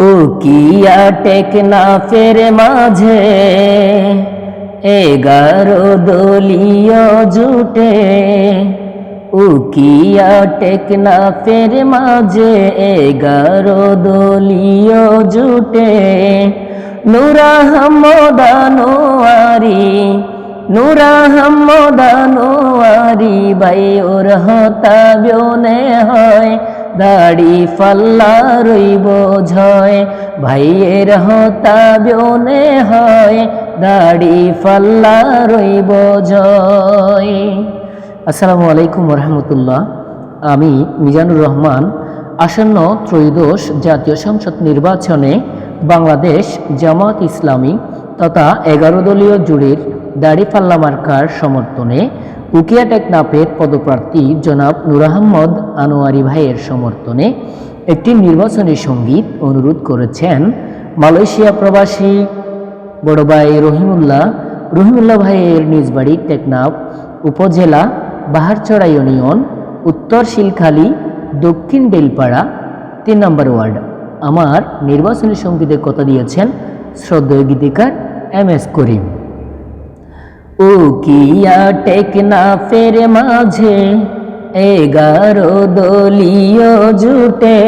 ও কিয়া টেকনাফের মাঝে, এগারো দলীয় জুটে। উকিয়া টেকনাফের মাঝে, এগারো দলীয় জুটে। নুরাহমদানোয়ারি নুরাহমদানোয়ারি বাই ওর হতাবিনে হয় দাড়ি ফাল্লা রইব ঝয়, ভাইয়ের হতাবিনে হয়, দাড়ি ফাল্লা রইব জয় আসসালামু আলাইকুম রহমতুল্লাহ আমি মিজানুর রহমান, আসন্ন ত্রয়োদশ জাতীয় সংসদ নির্বাচনে বাংলাদেশ জামাত ইসলামী তথা এগারো দলীয় জুড়ির দাড়িপাল্লা মার্কার সমর্থনে উকিয়া টেকনাফের পদপ্রার্থী জনাব নুর আহমদ আনোয়ারি ভাইয়ের সমর্থনে একটি নির্বাচনী সংগীত অনুরোধ করেছেন মালয়েশিয়া প্রবাসী বড় ভাই রহিমুল্লাহ। রহিমুল্লাহ ভাইয়ের নিজ বাড়ি টেকনাফ উপজেলা বাহারচড়া ইউনিয়ন উত্তর শিলখালী, দক্ষিণ বেলপাড়া, তিন নম্বর ওয়ার্ড। আমার নির্বাচনী সঙ্গীতে কথা দিয়েছেন শ্রদ্ধেয় গীতিকার এম এস করিম। ও কিয়া টেকনাফের মাঝে এগারো দলীয় জুটে।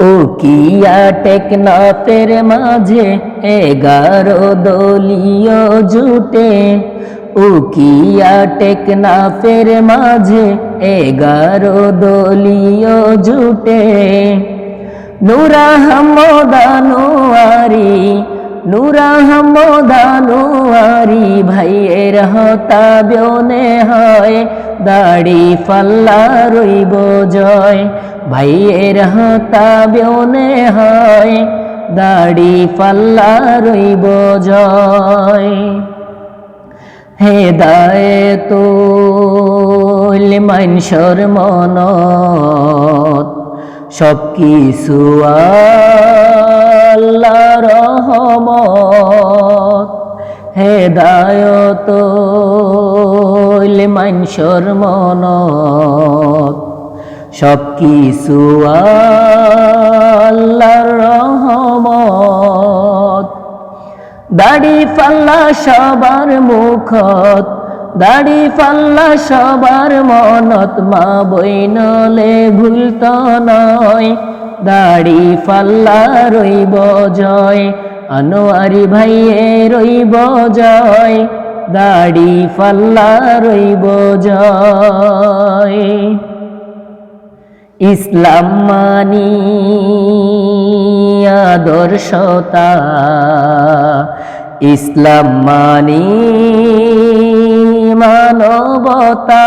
ও কিয়া টেকনাফের মাঝে এগারো দলীয় জুটে। ও কিয়া টেকনাফের মাঝে এগারো দলীয় জুটে। নুরাহমদানোয়ারি নুরাহমদানোয়ারি ভাইয়ের হতাবিনে হয় দাড়ি ফাল্লা রইব জয়। ভাইয়ের হতাবিনে হয় দাড়ি ফাল্লা রইব জয়। হেদায়ত মানসর মনত সব কিছু আল্লাহ রহমত, হেদায়ত মানসর মনত। সব কিছু আল্লাহ রহমত। দাড়ি ফাল্লা সবার মুখত, দাড়ি ফাল্লা সবার মনত। মা বইনলে ভুলত নয় দাড়ি ফাল্লা রইব জয়, আনোয়ারি ভাইয়ে রইব জয়, দাড়ি ফাল্লা রইব জয়। ইসলাম মানি আদর্শতা, ইসলাম মানি মানবতা।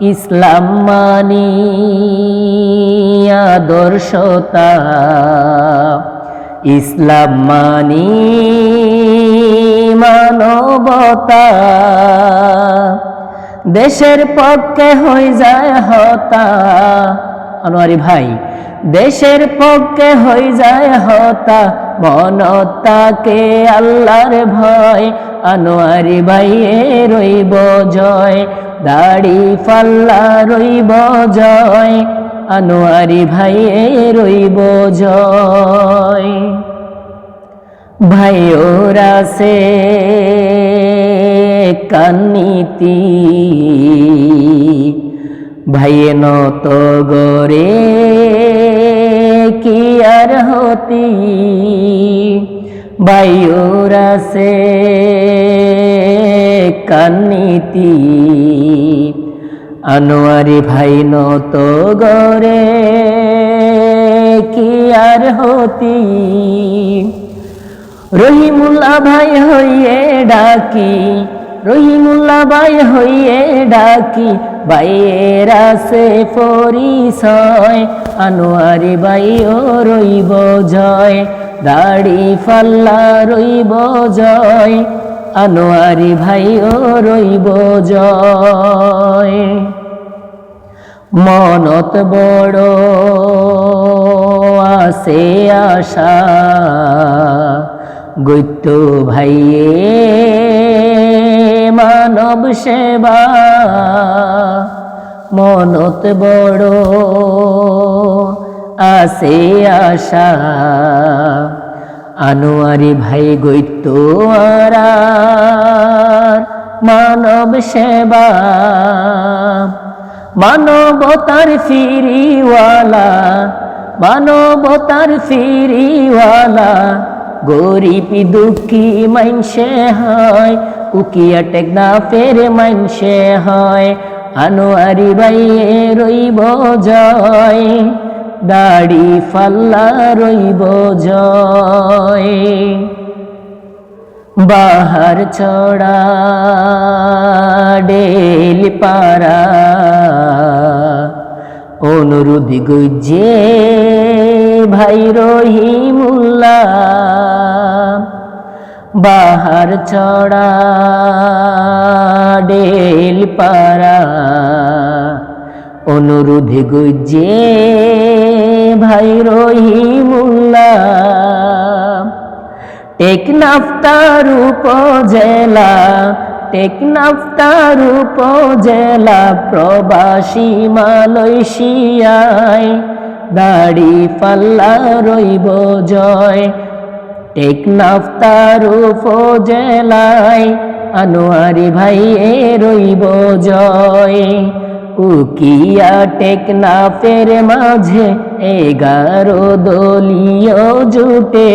ইসলাম মানি আদর্শতা। ইসলাম মানি মানবতা। দেশের পক্ষে হয়ে যায় হতা। আনোয়ারি ভাই দেশের পক্ষে হয়ে যায় হতা, মনতাকে আল্লাহর ভয়, আনোয়ারি ভাইয়ে রইব জয়, দাড়ি ফাল্লা রইব জয়, আনোয়ারি ভাইয়ে রইব জয়। ভাই ওরা সে কান্নীতি। ভাইয়ে নত গরে কি আর হতি? ভাইওরা সে কান্নীতি। আনোয়ারি ভাই নত গরে কি আর হতি? রহিমুল্লাহ ভাই হইয়ে ডাকি রহিমুল্লাহ ভাই হইয়ে ডাকি। বাইয়েরা সে পরিচয়, আনোয়ারি বাইও রইব জয়, দাড়ি ফাল্লা রইব জয়, আনোয়ারি ভাইও রইব জয়। মনত বড় আসে আশা, গৈত্য ভাইয়ে মানব সেবা, মনত বড় আছে আশা। আনোয়ারি ভাই গৈত্য মানব সেবা, মানবতার ফিরিওয়ালা মানবতার ফিরিওয়ালা। গরিব দুঃখী মাইনসে হয় উকিয়া টেকনা ফের মাইনসে হয়। আনোয়ারি বাইয়ে রইব জয়। দাড়ি ফাল্লা রইব জয়। বাহার ছড়া ডেল পারা অনুরোধ গুজে ভাই রহিমুল্লাহ বাহার ছড়া ডেল পারা অনুরোধ গুজে ভাই রহিমুল্লাহ টেকনাফতার উপজেলা টেকনাফতার উপজেলা প্রবাসী মালয়েশিয়ায়। দাড়ি পাল্লা রইব জয় টেকনাফতার উপজেলায় আনোয়ারি ভাইয়ে রইব জয়। উকিয়া টেকনাফের মাঝে এগারো দলীয় জুটে।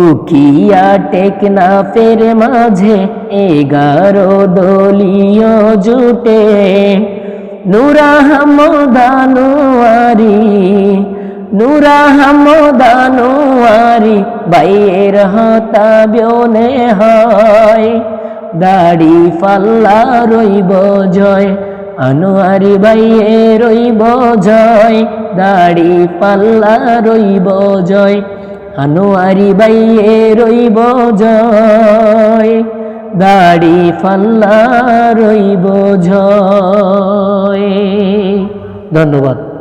উকিয়া টেকনাফের মাঝে এগারো দলীয় জুটে। নুরাহমদানুয়ারি নুরাহমদানুয়ারি বাইয়ের হতা বিয়নে হয়, দাড়ি ফাল্লা রইব জয়, আনোয়ারি বাইয়ে রইব জয়, দাড়ি পাল্লা রইব জয়, আনোয়ারি বাইয়ে রইব জয়, দাড়ি ফাল্লা রইব জয়। ধন্যবাদ।